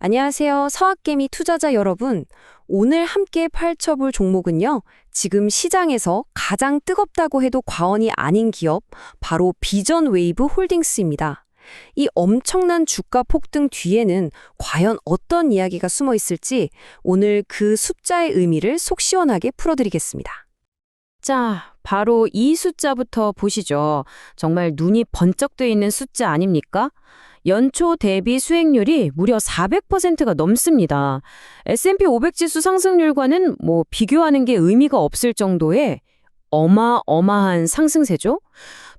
안녕하세요. 서학개미 투자자 여러분. 오늘 함께 펼쳐볼 종목은요. 지금 시장에서 가장 뜨겁다고 해도 과언이 아닌 기업, 바로 비전 웨이브 홀딩스입니다. 이 엄청난 주가 폭등 뒤에는 과연 어떤 이야기가 숨어 있을지 오늘 그 숫자의 의미를 속 시원하게 풀어드리겠습니다. 자, 바로 이 숫자부터 보시죠. 정말 눈이 번쩍 뜨 있는 숫자 아닙니까? 연초 대비 수익률이 무려 400%가 넘습니다. S&P 500 지수 상승률과는 뭐 비교하는 게 의미가 없을 정도의 어마어마한 상승세죠?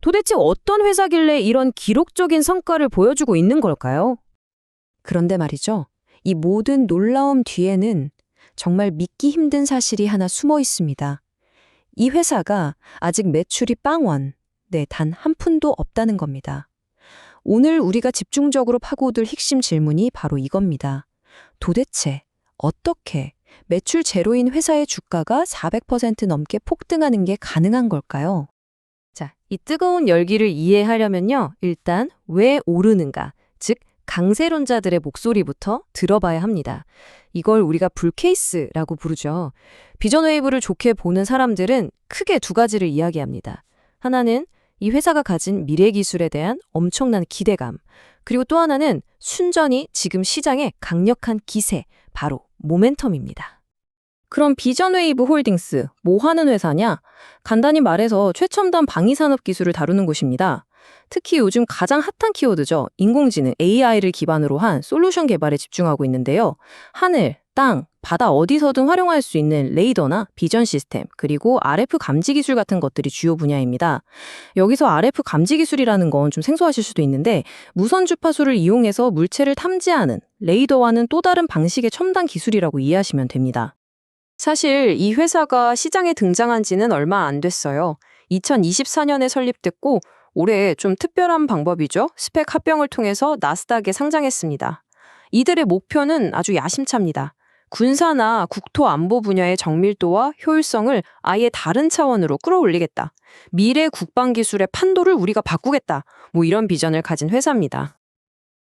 도대체 어떤 회사길래 이런 기록적인 성과를 보여주고 있는 걸까요? 그런데 말이죠. 이 모든 놀라움 뒤에는 정말 믿기 힘든 사실이 하나 숨어 있습니다. 이 회사가 아직 매출이 빵원, 네, 단 한 푼도 없다는 겁니다. 오늘 우리가 집중적으로 파고들 핵심 질문이 바로 이겁니다. 도대체 어떻게 매출 제로인 회사의 주가가 400% 넘게 폭등하는 게 가능한 걸까요? 자, 이 뜨거운 열기를 이해하려면요. 일단 왜 오르는가, 즉 강세론자들의 목소리부터 들어봐야 합니다. 이걸 우리가 불케이스라고 부르죠. 비전 웨이브를 좋게 보는 사람들은 크게 두 가지를 이야기합니다. 하나는 이 회사가 가진 미래 기술에 대한 엄청난 기대감, 그리고 또 하나는 순전히 지금 시장의 강력한 기세, 바로 모멘텀입니다. 그럼 비전 웨이브 홀딩스 뭐 하는 회사냐? 간단히 말해서 최첨단 방위산업 기술을 다루는 곳입니다. 특히 요즘 가장 핫한 키워드죠. 인공지능 AI를 기반으로 한 솔루션 개발에 집중하고 있는데요. 하늘, 땅, 바다 어디서든 활용할 수 있는 레이더나 비전 시스템, 그리고 RF 감지 기술 같은 것들이 주요 분야입니다. 여기서 RF 감지 기술이라는 건 좀 생소하실 수도 있는데 무선 주파수를 이용해서 물체를 탐지하는 레이더와는 또 다른 방식의 첨단 기술이라고 이해하시면 됩니다. 사실 이 회사가 시장에 등장한 지는 얼마 안 됐어요. 2024년에 설립됐고 올해 좀 특별한 방법이죠. 스펙 합병을 통해서 나스닥에 상장했습니다. 이들의 목표는 아주 야심찹니다. 군사나 국토 안보 분야의 정밀도와 효율성을 아예 다른 차원으로 끌어올리겠다. 미래 국방 기술의 판도를 우리가 바꾸겠다. 뭐 이런 비전을 가진 회사입니다.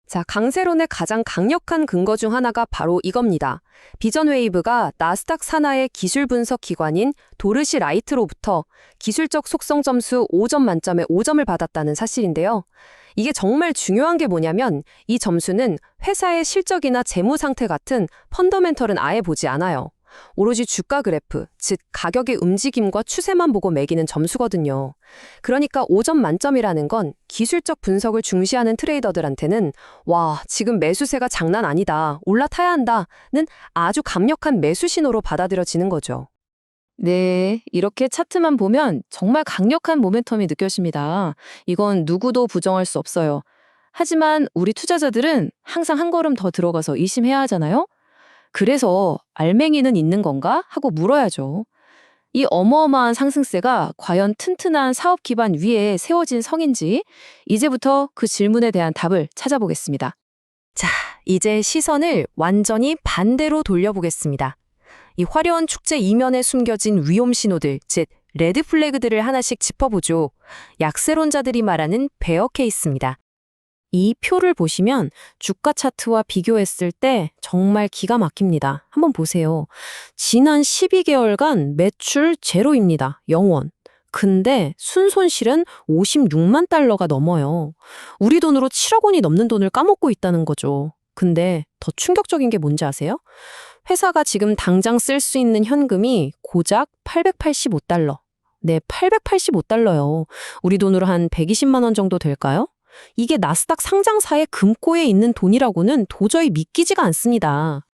자, 강세론의 가장 강력한 근거 중 하나가 바로 이겁니다. 비전 웨이브가 나스닥 산하의 기술 분석 기관인 도르시 라이트로부터 기술적 속성 점수 5점 만점에 5점을 받았다는 사실인데요. 이게 정말 중요한 게 뭐냐면 이 점수는 회사의 실적이나 재무 상태 같은 펀더멘털은 아예 보지 않아요. 오로지 주가 그래프, 즉 가격의 움직임과 추세만 보고 매기는 점수거든요. 그러니까 5점 만점이라는 건 기술적 분석을 중시하는 트레이더들한테는 와, 지금 매수세가 장난 아니다. 올라타야 한다는 아주 강력한 매수 신호로 받아들여지는 거죠. 네, 이렇게 차트만 보면 정말 강력한 모멘텀이 느껴집니다. 이건 누구도 부정할 수 없어요. 하지만 우리 투자자들은 항상 한 걸음 더 들어가서 의심해야 하잖아요? 그래서 알맹이는 있는 건가? 하고 물어야죠. 이 어마어마한 상승세가 과연 튼튼한 사업 기반 위에 세워진 성인지 이제부터 그 질문에 대한 답을 찾아보겠습니다. 자, 이제 시선을 완전히 반대로 돌려보겠습니다. 이 화려한 축제 이면에 숨겨진 위험 신호들, 즉 레드 플래그들을 하나씩 짚어보죠. 약세론자들이 말하는 베어 케이스입니다. 이 표를 보시면 주가 차트와 비교했을 때 정말 기가 막힙니다. 한번 보세요. 지난 12개월간 매출 제로입니다. 0원. 근데 순손실은 56만 달러가 넘어요. 우리 돈으로 7억 원이 넘는 돈을 까먹고 있다는 거죠. 근데 더 충격적인 게 뭔지 아세요? 회사가 지금 당장 쓸 수 있는 현금이 고작 885달러. 네, 885달러요. 우리 돈으로 한 120만 원 정도 될까요? 이게 나스닥 상장사의 금고에 있는 돈이라고는 도저히 믿기지가 않습니다.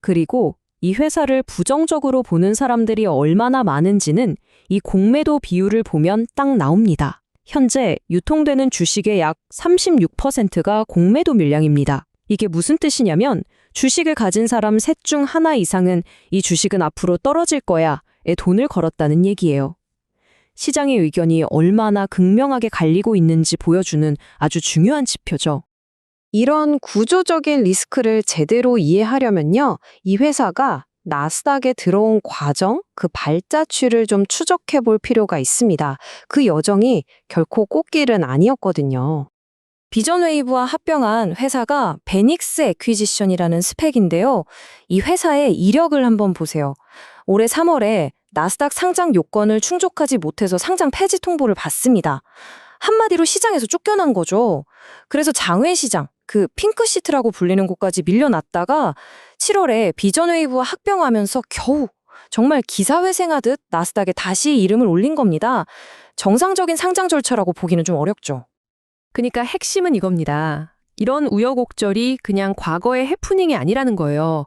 그리고 이 회사를 부정적으로 보는 사람들이 얼마나 많은지는 이 공매도 비율을 보면 딱 나옵니다. 현재 유통되는 주식의 약 36%가 공매도 물량입니다. 이게 무슨 뜻이냐면 주식을 가진 사람 셋 중 하나 이상은 이 주식은 앞으로 떨어질 거야에 돈을 걸었다는 얘기예요. 시장의 의견이 얼마나 극명하게 갈리고 있는지 보여주는 아주 중요한 지표죠. 이런 구조적인 리스크를 제대로 이해하려면요, 이 회사가 나스닥에 들어온 과정, 그 발자취를 좀 추적해 볼 필요가 있습니다. 그 여정이 결코 꽃길은 아니었거든요. 비전웨이브와 합병한 회사가 베닉스 에퀴지션이라는 스펙인데요. 이 회사의 이력을 한번 보세요. 올해 3월에 나스닥 상장 요건을 충족하지 못해서 상장 폐지 통보를 받습니다. 한마디로 시장에서 쫓겨난 거죠. 그래서 장외 시장, 그 핑크 시트라고 불리는 곳까지 밀려났다가 7월에 비전웨이브와 합병하면서 겨우 정말 기사회생하듯 나스닥에 다시 이름을 올린 겁니다. 정상적인 상장 절차라고 보기는 좀 어렵죠. 그러니까 핵심은 이겁니다. 이런 우여곡절이 그냥 과거의 해프닝이 아니라는 거예요.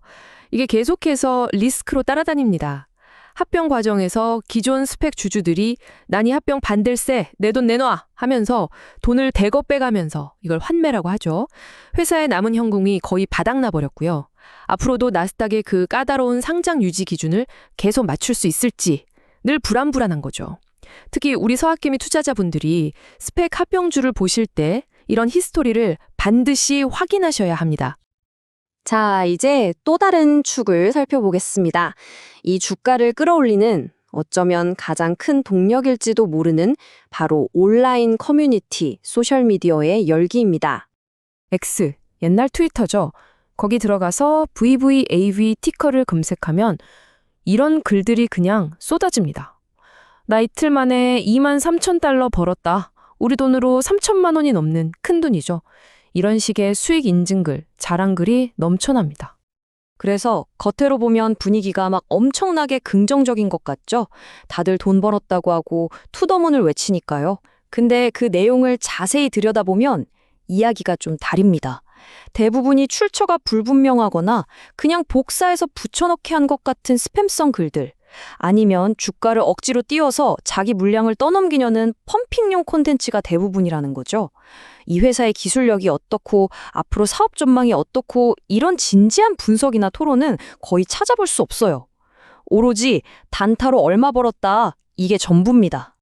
이게 계속해서 리스크로 따라다닙니다. 합병 과정에서 기존 스펙 주주들이 난이 합병 반댈세 내 돈 내놔 하면서 돈을 대거 빼가면서 이걸 환매라고 하죠. 회사의 남은 현금이 거의 바닥나 버렸고요. 앞으로도 나스닥의 그 까다로운 상장 유지 기준을 계속 맞출 수 있을지 늘 불안불안한 거죠. 특히 우리 서학개미 투자자분들이 스펙 합병주를 보실 때 이런 히스토리를 반드시 확인하셔야 합니다. 자, 이제 또 다른 축을 살펴보겠습니다. 이 주가를 끌어올리는 어쩌면 가장 큰 동력일지도 모르는 바로 온라인 커뮤니티, 소셜미디어의 열기입니다. X, 옛날 트위터죠. 거기 들어가서 VVAV 티커를 검색하면 이런 글들이 그냥 쏟아집니다. 나 이틀 만에 2만 3천 달러 벌었다. 우리 돈으로 3천만 원이 넘는 큰 돈이죠. 이런 식의 수익 인증글, 자랑글이 넘쳐납니다. 그래서 겉으로 보면 분위기가 막 엄청나게 긍정적인 것 같죠? 다들 돈 벌었다고 하고 투더문을 외치니까요. 근데 그 내용을 자세히 들여다보면 이야기가 좀 다릅니다. 대부분이 출처가 불분명하거나 그냥 복사해서 붙여넣기 한 것 같은 스팸성 글들. 아니면 주가를 억지로 띄워서 자기 물량을 떠넘기려는 펌핑용 콘텐츠가 대부분이라는 거죠. 이 회사의 기술력이 어떻고 앞으로 사업 전망이 어떻고 이런 진지한 분석이나 토론은 거의 찾아볼 수 없어요. 오로지 단타로 얼마 벌었다 이게 전부입니다.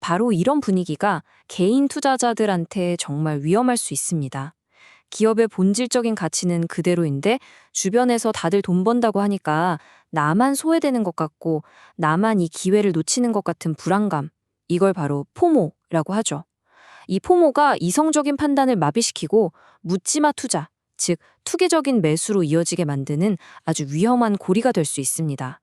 바로 이런 분위기가 개인 투자자들한테 정말 위험할 수 있습니다. 기업의 본질적인 가치는 그대로인데 주변에서 다들 돈 번다고 하니까 나만 소외되는 것 같고 나만 이 기회를 놓치는 것 같은 불안감. 이걸 바로 포모라고 하죠. 이 포모가 이성적인 판단을 마비시키고 묻지마 투자, 즉 투기적인 매수로 이어지게 만드는 아주 위험한 고리가 될 수 있습니다.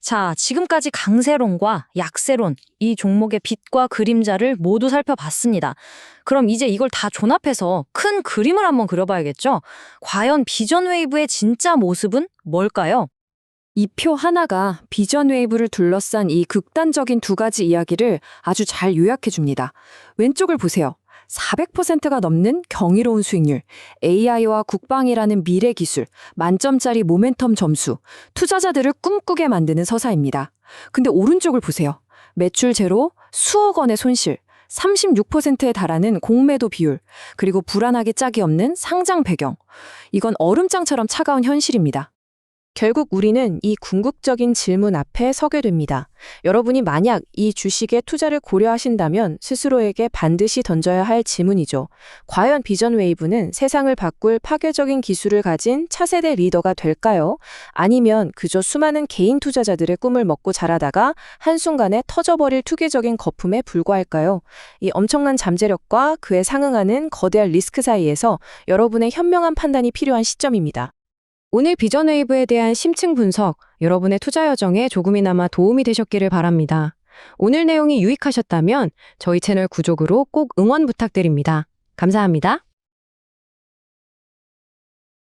자, 지금까지 강세론과 약세론, 이 종목의 빛과 그림자를 모두 살펴봤습니다. 그럼 이제 이걸 다 종합해서 큰 그림을 한번 그려봐야겠죠? 과연 비전 웨이브의 진짜 모습은 뭘까요? 이 표 하나가 비전 웨이브를 둘러싼 이 극단적인 두 가지 이야기를 아주 잘 요약해 줍니다. 왼쪽을 보세요. 400%가 넘는 경이로운 수익률, AI와 국방이라는 미래 기술, 만점짜리 모멘텀 점수, 투자자들을 꿈꾸게 만드는 서사입니다. 근데 오른쪽을 보세요. 매출 제로, 수억 원의 손실, 36%에 달하는 공매도 비율, 그리고 불안하게 짝이 없는 상장 배경. 이건 얼음장처럼 차가운 현실입니다. 결국 우리는 이 궁극적인 질문 앞에 서게 됩니다. 여러분이 만약 이 주식에 투자를 고려하신다면 스스로에게 반드시 던져야 할 질문이죠. 과연 비전 웨이브는 세상을 바꿀 파괴적인 기술을 가진 차세대 리더가 될까요? 아니면 그저 수많은 개인 투자자들의 꿈을 먹고 자라다가 한순간에 터져버릴 투기적인 거품에 불과할까요? 이 엄청난 잠재력과 그에 상응하는 거대한 리스크 사이에서 여러분의 현명한 판단이 필요한 시점입니다. 오늘 비전웨이브에 대한 심층 분석, 여러분의 투자 여정에 조금이나마 도움이 되셨기를 바랍니다. 오늘 내용이 유익하셨다면 저희 채널 구독으로 꼭 응원 부탁드립니다. 감사합니다.